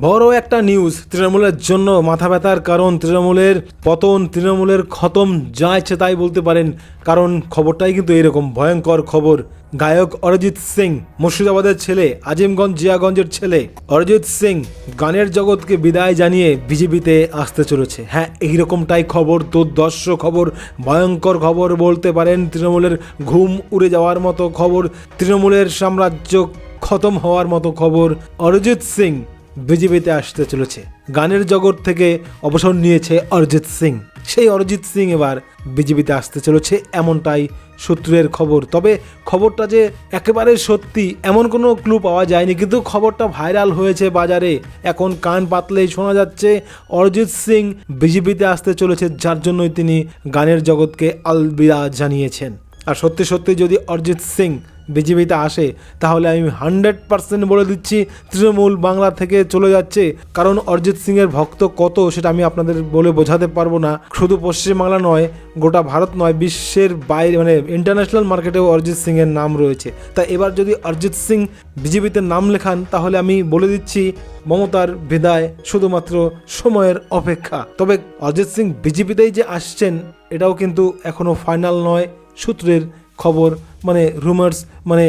বড় একটা নিউজ তৃণমূলের জন্য মাথা ব্যথার কারণ, তৃণমূলের পতন, তৃণমূলের খতম, যা ইচ্ছে তাই বলতে পারেন। কারণ খবরটাই কিন্তু এরকম, ভয়ঙ্কর খবর। গায়ক অরিজিৎ সিং, মুর্শিদাবাদের ছেলে, আজিমগঞ্জ জিয়াগঞ্জের ছেলে। অরিজিৎ সিং, গানের জগৎকে বিদায় জানিয়ে বিজেপিতে আসতে চলেছে। হ্যাঁ এইরকমটাই খবর দুর্দর্শ খবর, ভয়ঙ্কর খবর বলতে পারেন। তৃণমূলের ঘুম উড়ে যাওয়ার মতো খবর, তৃণমূলের সাম্রাজ্য খতম হওয়ার মতো খবর। অরিজিৎ সিং বিজেপিতে আসতে চলেছে। গানের জগৎ থেকে অবসর নিয়েছে অরিজিৎ সিং। সেই অরিজিৎ সিং এবার বিজেপিতে আসতে চলেছে এমনটাই সূত্রের খবর। তবে খবরটা যে একেবারে সত্যি এমন কোনো ক্লু পাওয়া যায়নি, কিন্তু খবরটা ভাইরাল হয়েছে বাজারে। এখন কান পাতলেই শোনা যাচ্ছে অরিজিৎ সিং বিজেপিতে আসতে চলেছে, যার জন্যই তিনি গানের জগৎকে আলবিদা জানিয়েছেন। আর সত্যি সত্যি যদি অরিজিৎ সিং বিজেপিতে আসে, তাহলে আমি হান্ড্রেড পার্সেন্ট বলে দিচ্ছি তৃণমূল বাংলা থেকে চলে যাচ্ছে। কারণ অরিজিৎ সিংয়ের ভক্ত কত সেটা আমি আপনাদের বলে বোঝাতে পারব না। শুধু পশ্চিমবাংলা নয়, গোটা ভারত নয়, বিশ্বের বাইরে মানে ইন্টারন্যাশনাল মার্কেটেও অরিজিৎ সিংয়ের নাম রয়েছে। তা এবার যদি অরিজিৎ সিং বিজেপিতে নাম লেখান, তাহলে আমি বলে দিচ্ছি মমতার বিদায় শুধুমাত্র সময়ের অপেক্ষা। তবে অরিজিৎ সিং বিজেপিতেই যে আসছেন, এটাও কিন্তু এখনও ফাইনাল নয়, সূত্রের খবর মানে রুমার্স মানে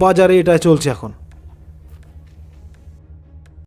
বাজারে এটা চলছে এখন।